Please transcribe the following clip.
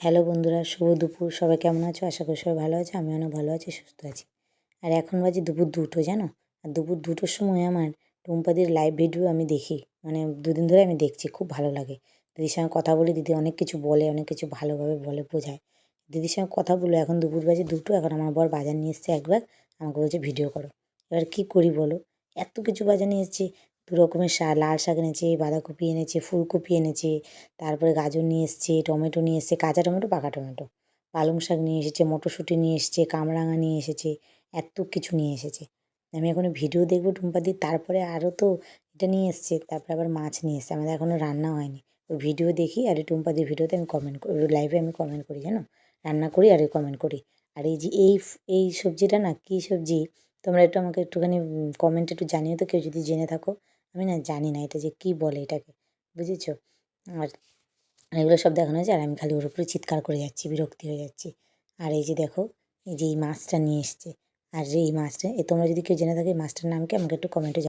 Hello বন্ধুরা, শুভ দুপুর। সবাই কেমন আছো? আশা করি সবাই ভালো আছে আমি অনেক ভালো আছি, সুস্থ আছি। আর এখন বাজে দুপুর দুটো, জানো? আর দুপুর দুটোর সময় আমার টুম্পাদির লাইভ ভিডিও আমি দেখি। মানে দুদিন ধরে আমি দেখছি, খুব ভালো লাগে। দিদির সঙ্গে কথা বলি, দিদি অনেক কিছু বলে, অনেক কিছু ভালোভাবে বলে, বোঝায়। দিদির সঙ্গে কথা বলো এখন দুপুর বাজে দুটো, এখন আমার বর বাজার নিয়ে এসছে একবার, আমাকে বলছে, ভিডিও করো। এবার কী করি বলো? এত কিছু বাজার নিয়ে এসছে দু রকমের শাক, লাল শাক এনেছে, বাঁধাকপি এনেছে, ফুলকপি এনেছে, তারপরে গাজর নিয়ে এসছে, টমেটো নিয়ে এসছে, কাঁচা টমেটো, পাকা টমেটো। পালং শাক নিয়ে এসেছে, মটরশুঁটি নিয়ে এসছে, কামরাঙা নিয়ে এসেছে, এত কিছু নিয়ে এসেছে। আমি এখন ভিডিও দেখব টুম্পাদি তারপরে আরও তো এটা নিয়ে এসছে, তারপরে আবার মাছ নিয়ে এসছে, আমাদের এখনও রান্না হয়নি। ওই ভিডিও দেখি, আর এই টুম্পাদির ভিডিওতে আমি কমেন্ট করি লাইভে আমি কমেন্ট করি, জানো? রান্না করি আর কমেন্ট করি। আর এই যে এই এই সবজিটা না, কী সবজি? তোমরা একটু আমাকে একটুখানি কমেন্টে একটু জানিও তো, কেউ যদি জেনে থাকো। আমি না জানি না এটা যে কী বলে এটাকে, বুঝেছ? আর এগুলো সব দেখানো হয়েছে আর আমি খালি ওর উপরে চিৎকার করে যাচ্ছি, বিরক্তি হয়ে যাচ্ছি। আর এই যে দেখো, এই যে এই মাছটা নিয়ে এসছে। আর এই মাছটা, এ তোমরা যদি কেউ জেনে থাকে এই মাছটার নাম কি আমাকে একটু কমেন্টে